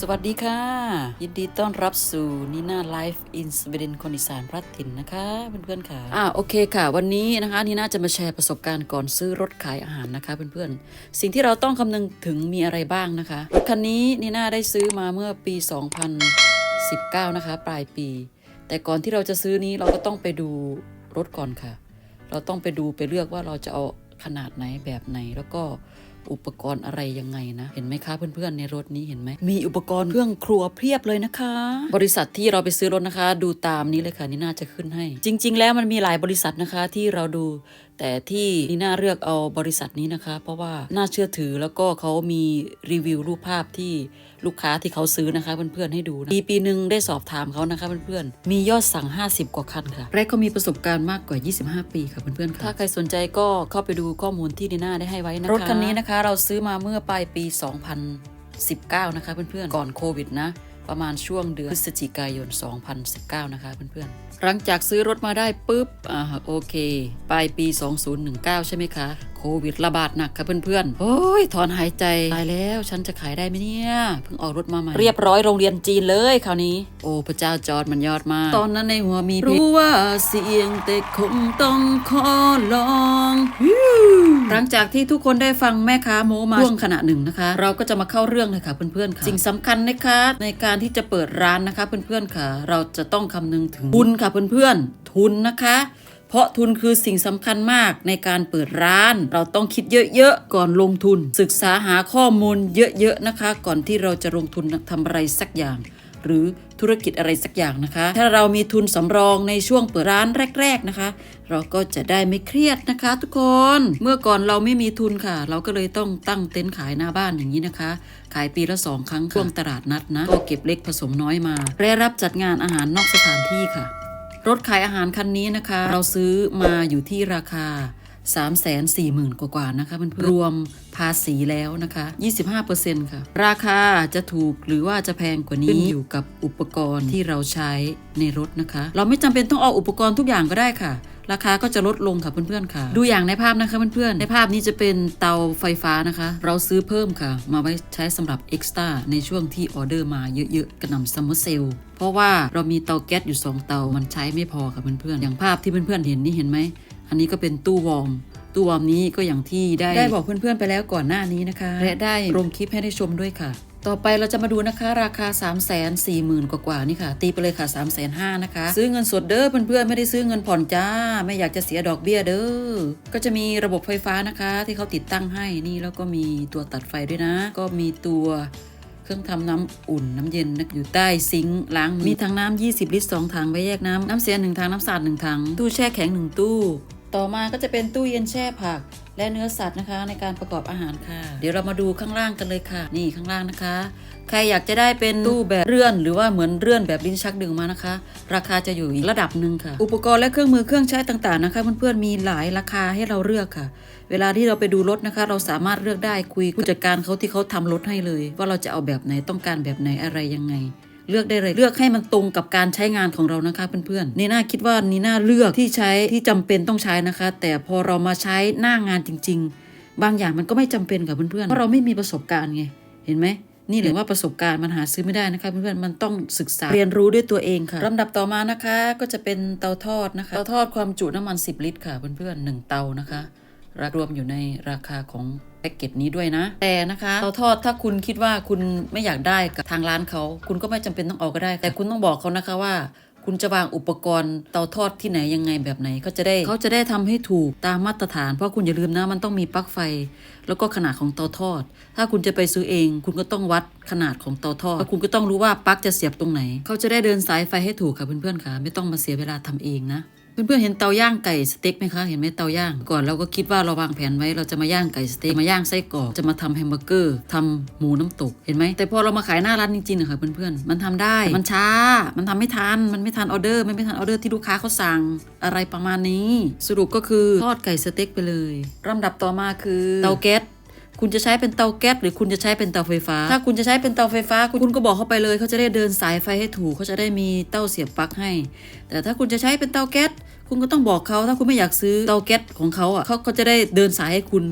สวัสดีค่ะ ยินดีต้อนรับสู่นีน่าไลฟ์อินสวีเดนคนอีสานพลัดถิ่นนะคะเพื่อนๆค่ะอ่าโอเคค่ะ วันนี้นะคะนีน่าจะมาแชร์ประสบการณ์ก่อนซื้อรถขายอาหารนะคะเพื่อนๆสิ่งที่เราต้องคำนึงถึงมีอะไรบ้างนะคะรถคันนี้นีน่าได้ซื้อมาเมื่อปี 2019 นะคะ ปลายปี แต่ก่อนที่เราจะซื้อนี้เราก็ต้องไปดูรถก่อนค่ะ เราต้องไปดูไปเลือกว่าเราจะเอาขนาดไหนแบบไหนแล้วก็ อุปกรณ์อะไรยังไงนะ เห็นไหมคะเพื่อนๆในรถนี้เห็นไหม มีอุปกรณ์เครื่องครัวเพียบเลยนะคะ บริษัทที่เราไปซื้อรถนะคะ ดูตามนี้เลยค่ะนี่น่าจะขึ้นให้ จริง ๆ แล้วมันมีหลายบริษัทนะคะที่เราดูแต่ที่นี่น่าเลือกเอาบริษัทนี้นะคะ เพราะว่าน่าเชื่อถือแล้วก็เขามีรีวิวรูปภาพที่ลูกค้าที่เขาซื้อนะคะเพื่อนๆให้ดูนะปีปีหนึ่งได้สอบถามเขานะคะเพื่อนๆมียอดสั่ง 50 กว่าคันค่ะแรกเขามีประสบการณ์มากกว่า 25 ปีค่ะเพื่อนๆค่ะถ้าใครสนใจก็เข้าไปดูข้อมูลที่ดีน่าได้ให้ไว้นะคะรถคันนี้นะคะ เราซื้อมาเมื่อปลายปี 2019 นะคะเพื่อนๆก่อนโควิดนะ ประมาณช่วงเดือนพฤศจิกายน 2019 นะคะเพื่อนๆ หลังจากซื้อรถมาได้ปุ๊บ อ่าโอเคปลายปี 2019 ใช่ไหมคะ โควิดระบาดหนักค่ะเพื่อนๆ โอ้ย ถอนหายใจ ตายแล้ว ฉันจะขายได้ไหมเนี่ย เพิ่งออกรถมาใหม่ เรียบร้อยโรงเรียนจีนเลยคราวนี้ โอ้ พระเจ้าจอร์ดมันยอดมาก ตอนนั้นในหัวมีรู้ว่าเสียงแต่คงต้องขอลอง หลังจากที่ทุกคนได้ฟังแม่ค้าโมมาช่วงขณะหนึ่งนะคะ เราก็จะมาเข้าเรื่องเลยค่ะเพื่อนๆค่ะสิ่งสำคัญนะคะในการที่จะเปิดร้านนะคะเพื่อนๆค่ะ เราจะต้องคำนึงถึงทุนค่ะเพื่อนๆ ทุนนะคะ เพราะทุนคือสิ่งสำคัญมากในการเปิดร้าน เราต้องคิดเยอะๆก่อนลงทุน ศึกษาหาข้อมูลเยอะๆนะคะ ก่อนที่เราจะลงทุนทำอะไรสักอย่าง หรือธุรกิจอะไรสักอย่างนะคะ ถ้าเรามีทุนสำรองในช่วงเปิดร้านแรก ๆนะคะ เราก็จะได้ไม่เครียดนะคะ ทุกคนเมื่อก่อนเราไม่มีทุนค่ะ เราก็เลยต้องตั้งเต็นท์ขายหน้าบ้านอย่างนี้นะคะ ขายปีละสองครั้งช่วงตลาดนัดนะก็เก็บเล็กผสมน้อยมาและรับจัดงานอาหารนอกสถานที่ค่ะ รถขายอาหารคันนี้นะคะ เราซื้อมาอยู่ที่ราคา 3 4 0 0 0 0 กว่าๆนะคะเพื่อนๆรวมภาษีแล้วนะคะ 25%ค่ะ ราคาจะถูกหรือว่าจะแพงกว่านี้ขึ้นอยู่กับอุปกรณ์ที่เราใช้ในรถนะคะ เราไม่จำเป็นต้องเอาอุปกรณ์ทุกอย่างก็ได้ค่ะราคาก็จะลดลงค่ะเพื่อนๆค่ะ ดูอย่างในภาพนะคะเพื่อนๆในภาพนี้จะเป็นเตาไฟฟ้านะคะ เราซื้อเพิ่มค่ะ มาไว้ใช้สำหรับเอ็กซ์ตร้าในช่วงที่ออเดอร์มาเยอะๆ กระหน่ำซัมเมอร์เซลเพราะว่าเรามีเตาแก๊สอยู่ 2 เตามันใช้ไม่พอค่ะเพื่อนๆอย่างภาพที่เพื่อนๆเห็นนี่เห็นไหม อันนี้ก็เป็นตู้วอร์มตู้วอร์มนี้ก็อย่างที่ได้ได้บอกเพื่อนๆไปแล้วก่อนหน้านี้นะคะ และได้ลงคลิปให้ได้ชมด้วยค่ะ ต่อไปเราจะมาดูนะคะ ราคา 3 4 0 0 0 0กว่าๆนี่ค่ะ ตีไปเลยค่ะ 3 5 0 0 0นะคะ ซื้อเงินสดเด้อเพื่อนๆไม่ได้ซื้อเงินผ่อนจ้า ไม่อยากจะเสียดอกเบี้ยเด้อก็จะมีระบบไฟฟ้านะคะ ที่เขาติดตั้งให้นี่แล้วก็มีตัวตัดไฟด้วยนะ ก็มีตัวเครื่องทำน้ำอุ่นน้ำเย็นนะอยู่ใต้ซิงค์ล้างมือมีถังน้ำ20 ลิตร 2 ถังไว้แยกน้ำน้ำเสียหนึ่งถังน้ำสาดหนึ่งถัง ตู้แช่แข็งหนึ่งตู้ ต่อมาก็จะเป็นตู้เย็นแช่ผัก และเนื้อสัตว์นะคะในการประกอบอาหารค่ะ เดี๋ยวเรามาดูข้างล่างกันเลยค่ะ นี่ข้างล่างนะคะ ใครอยากจะได้เป็นตู้แบบเลื่อน หรือว่าเหมือนเลื่อนแบบลิ้นชักดึงมานะคะ ราคาจะอยู่อีกระดับหนึ่งค่ะ อุปกรณ์และเครื่องมือเครื่องใช้ต่างๆนะคะ เพื่อนๆมีหลายราคาให้เราเลือกค่ะ เวลาที่เราไปดูรถนะคะ เราสามารถเลือกได้คุยผู้จัดการเขาที่เขาทำรถให้เลย ว่าเราจะเอาแบบไหนต้องการแบบไหนอะไรยังไง เลือกได้เลยเลือกให้มันตรงกับการใช้งานของเรานะคะเพื่อนๆนีน่าคิดว่านีน่าเลือกที่ใช้ที่จำเป็นต้องใช้นะคะ แต่พอเรามาใช้หน้างานจริง ๆ บางอย่างมันก็ไม่จำเป็นกับเพื่อนๆเพราะเราไม่มีประสบการณ์ไงเห็นไหมนี่เลยว่าประสบการณ์มันหาซื้อไม่ได้นะคะเพื่อนๆมันต้องศึกษาเรียนรู้ด้วยตัวเองค่ะลำดับต่อมานะคะก็จะเป็นเตาทอดนะคะเตาทอดความจุน้ำมัน 10 ลิตรค่ะเพื่อนๆหนึ่งเตานะคะ รวมอยู่ในราคาของแพ็กเกจนี้ด้วยนะ แต่นะคะเตาทอดถ้าคุณคิดว่าคุณไม่อยากได้กับทางร้านเขา คุณก็ไม่จำเป็นต้องเอาก็ได้ แต่คุณต้องบอกเขานะคะว่าคุณจะวางอุปกรณ์เตาทอดที่ไหนยังไงแบบไหนเขาจะได้เขาจะได้ทำให้ถูกตามมาตรฐาน เพราะคุณอย่าลืมนะมันต้องมีปลั๊กไฟ แล้วก็ขนาดของเตาทอด ถ้าคุณจะไปซื้อเอง คุณก็ต้องวัดขนาดของเตาทอดแล้วคุณก็ต้องรู้ว่าปลั๊กจะเสียบตรงไหน เขาจะได้เดินสายไฟให้ถูกค่ะเพื่อนๆค่ะ ไม่ต้องมาเสียเวลาทำเองนะ เพื่อนๆเห็นเตาย่างไก่สเต็กไหมคะ เห็นไหมเตาย่างก่อนเราก็คิดว่าเราวางแผนไว้เราจะมาย่างไก่สเต็กมาย่างไส้กรอกจะมาทำแฮมเบอร์เกอร์ทำหมูน้ำตกเห็นไหมแต่พอเรามาขายหน้าร้านจริงๆนะคะเพื่อนๆมันทำได้มันช้า มันทำไม่ทันมันไม่ทันออเดอร์มันไม่ทันออเดอร์ที่ลูกค้าเขาสั่งอะไรประมาณนี้ สรุปก็คือทอดไก่สเต็กไปเลยลำดับต่อมาคือเตาแก๊ส คุณจะใช้เป็นเตาแก๊สหรือคุณจะใช้เป็นเตาไฟฟ้า ถ้าคุณจะใช้เป็นเตาไฟฟ้า คุณก็บอกเขาไปเลยเขาจะได้เดินสายไฟให้ถูกเขาจะได้มีเต้าเสียบปลั๊กให้ แต่ถ้าคุณจะใช้เป็นเตาแก๊สคุณก็ต้องบอกเขาถ้าคุณไม่อยากซื้อเตาแก๊สของเขาอะเขาก็จะได้เดินสายให้คุณ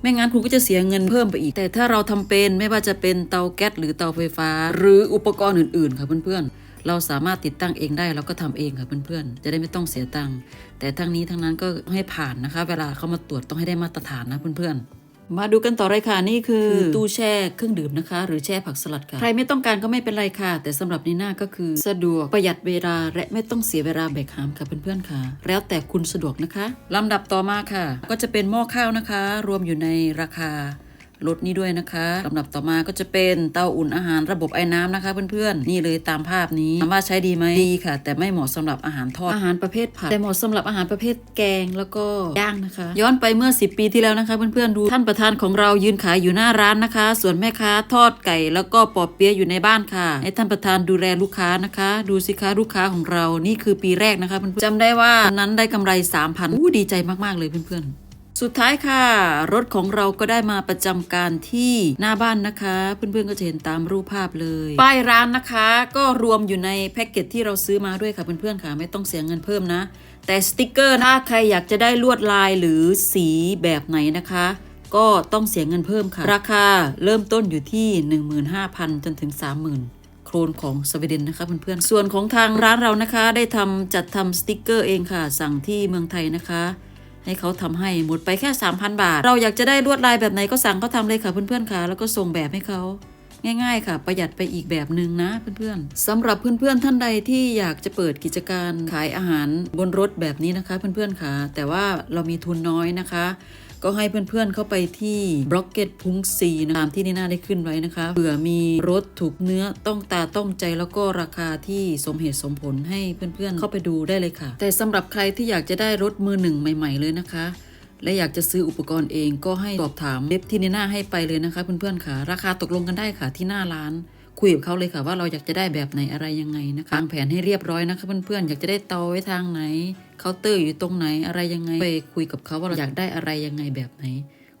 ไม่งั้นคุณก็จะเสียเงินเพิ่มไปอีก แต่ถ้าเราทำเป็นไม่ว่าจะเป็นเตาแก๊สหรือเตาไฟฟ้า หรืออุปกรณ์อื่นๆ ค่ะเพื่อนๆ เราสามารถติดตั้งเองได้เราก็ทำเองค่ะเพื่อนๆ จะได้ไม่ต้องเสียตังค์แต่ทั้งนี้ทั้งนั้นก็ให้ผ่านนะคะ เวลาเขามาตรวจต้องให้ได้มาตรฐานนะเพื่อนๆ มาดูกันต่อเลยค่ะนี่คือ ตู้แช่เครื่องดื่มนะคะ หรือแช่ผักสลัดค่ะ ใครไม่ต้องการก็ไม่เป็นไรค่ะ แต่สำหรับนีน่าก็คือสะดวกประหยัดเวลาและไม่ต้องเสียเวลาแบกหามค่ะเพื่อนๆค่ะ แล้วแต่คุณสะดวกนะคะลำดับต่อมาค่ะ ก็จะเป็นหม้อข้าวนะคะ รวมอยู่ในราคา ลดนี้ด้วยนะคะลำดับต่อมาก็จะเป็นเตาอุ่นอาหารระบบไอ้น้ำนะคะเพื่อนๆ นี่เลยตามภาพนี้ถามว่าใช้ดีไหมดีค่ะ แต่ไม่เหมาะสำหรับอาหารทอดอาหารประเภทผัดแต่เหมาะสำหรับอาหารประเภทแกงแล้วก็ย่างนะคะ ย้อนไปเมื่อ 10 ปีที่แล้วนะคะเพื่อนๆดูท่านประธานของเรายืนขายอยู่หน้าร้านนะคะ ส่วนแม่ค้าทอดไก่ แล้วก็ปอบเปี๊ยะอยู่ในบ้านค่ะให้ท่านประธานดูแลลูกค้านะคะ ดูสิคะลูกค้าของเรานี่คือปีแรกนะคะเพื่อนๆจำได้ว่านั้นได้กำไร3,000อู้ดีใจมากๆเลยเพื่อนๆ สุดท้ายค่ะ รถของเราก็ได้มาประจำการที่หน้าบ้านนะคะ เพื่อนๆก็จะเห็นตามรูปภาพเลย ป้ายร้านนะคะ ก็รวมอยู่ในแพ็กเกจที่เราซื้อมาด้วยค่ะเพื่อนๆค่ะไม่ต้องเสียเงินเพิ่มนะ แต่สติกเกอร์ถ้าใครอยากจะได้ลวดลายหรือสีแบบไหนนะคะก็ต้องเสียเงินเพิ่มค่ะ ราคาเริ่มต้นอยู่ที่ 15,000 จนถึง 30,000 โครนของสวีเดนนะคะเพื่อนๆ ส่วนของทางร้านเรานะคะ ได้ทำจัดทำสติกเกอร์เองค่ะ สั่งที่เมืองไทยนะคะ ให้เขาทำให้หมดไปแค่ 3,000 บาท เราอยากจะได้ลวดลายแบบไหนก็สั่งเขาทำเลยค่ะเพื่อนๆค่ะ แล้วก็ส่งแบบให้เขาง่ายๆค่ะ ประหยัดไปอีกแบบหนึ่งนะเพื่อนๆสำหรับเพื่อนๆท่านใดที่อยากจะเปิดกิจการขายอาหารบนรถแบบนี้นะคะ เพื่อนๆค่ะ แต่ว่าเรามีทุนน้อยนะคะ ก็ให้เพื่อนๆเข้าไปที่บล็อกเก็ตพุงซีนะตามที่นี่น่าได้ขึ้นไว้นะคะเผื่อมีรถถูกเนื้อต้องตาต้องใจแล้วก็ราคาที่สมเหตุสมผลให้เพื่อนๆเข้าไปดูได้เลยค่ะ แต่สำหรับใครที่อยากจะได้รถมือหนึ่งใหม่ ๆเลยนะคะและอยากจะซื้ออุปกรณ์เองก็ให้สอบถามเว็บที่นีน่าให้ไปเลยนะคะ เพื่อนๆค่ะ ราคาตกลงกันได้ค่ะที่หน้าร้าน คุยกับเขาเลยค่ะว่าเราอยากจะได้แบบไหนอะไรยังไงนะคะวางแผนให้เรียบร้อยนะคะเพื่อนๆอยากจะได้เตาไว้ทางไหนเคาน์เตอร์อยู่ตรงไหนอะไรยังไง ไปคุยกับเขาว่าเราอยากได้อะไรยังไงแบบไหน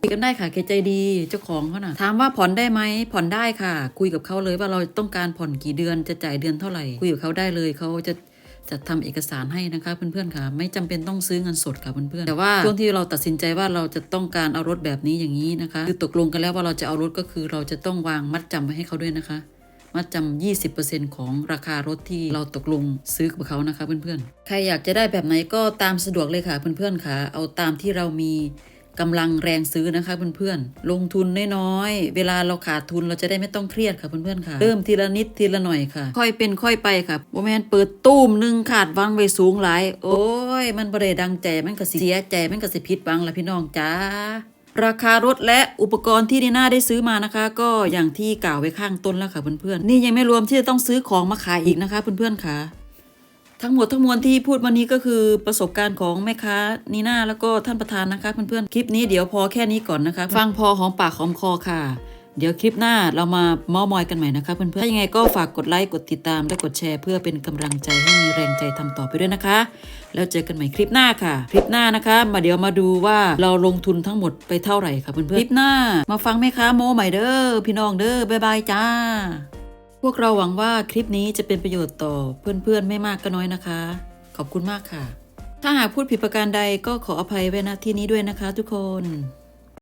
คุยกันได้ค่ะแกใจดีเจ้าของเขาน่ะถามว่าผ่อนได้ไหมผ่อนได้ค่ะ คุยกับเขาเลยว่าเราต้องการผ่อนกี่เดือนจะจ่ายเดือนเท่าไหร่ คุยกับเขาได้เลยเขาจะจัดทำเอกสารให้นะคะเพื่อนๆค่ะ ไม่จำเป็นต้องซื้อเงินสดค่ะเพื่อนๆแต่ว่าช่วงที่เราตัดสินใจว่าเราจะต้องการเอารถแบบนี้อย่างนี้นะคะ คือตกลงกันแล้วว่าเราจะเอารถก็คือ เราจะต้องวางมัดจำไว้ให้เขาด้วยนะคะ มัดจำ 20%ของราคารถที่เราตกลงซื้อกับเขานะคะเพื่อนๆ ใครอยากจะได้แบบไหนก็ตามสะดวกเลยค่ะเพื่อนๆค่ะ เอาตามที่เรามีกำลังแรงซื้อนะคะเพื่อนๆ ลงทุนน้อยๆ เวลาเราขาดทุนเราจะได้ไม่ต้องเครียดค่ะเพื่อนๆค่ะ เริ่มทีละนิดทีละหน่อยค่ะ ค่อยเป็นค่อยไปค่ะโมแมนเปิดตู้มหนึ่งขาดวางไว้สูงหลาย โอ้ย มันบริดังใจมันก็เสียใจมันก็สิผิดหวังละพี่น้องจ้า ราคารถและอุปกรณ์ที่นีน่าได้ซื้อมานะคะ ก็อย่างที่กล่าวไว้ข้างต้นแล้วค่ะเพื่อนๆนี่ยังไม่รวมที่จะต้องซื้อของมาขายอีกนะคะ เพื่อนๆค่ะ ทั้งหมดทั้งมวลที่พูดมานี้ก็คือประสบการณ์ของแม่ค้านีน่าแล้วก็ท่านประธานนะคะเพื่อนๆคลิปนี้เดี๋ยวพอแค่นี้ก่อนนะคะ ฟังพอหอมปากหอมคอค่ะ เดี๋ยวคลิปหน้าเรามาเมอมอยกันใหม่นะคะเพื่อนๆถ้ายังไงก็ฝากกดไลค์กดติดตามและกดแชร์เพื่อเป็นกำลังใจให้มีแรงใจทำต่อไปด้วยนะคะ แล้วเจอกันใหม่คลิปหน้าค่ะ คลิปหน้านะคะ มาเดี๋ยวมาดูว่าเราลงทุนทั้งหมดไปเท่าไหร่ค่ะเพื่อนๆคลิปหน้า มาฟังแม่ค้าโมใหม่เด้อพี่น้องเด้อบ๊ายบายจ้า พวกเราหวังว่าคลิปนี้จะเป็นประโยชน์ต่อเพื่อนๆไม่มากก็น้อยนะคะ ขอบคุณมากค่ะ ถ้าหากพูดผิดประการใดก็ขออภัยไว้ณที่นี้ด้วยนะคะ ทุกคน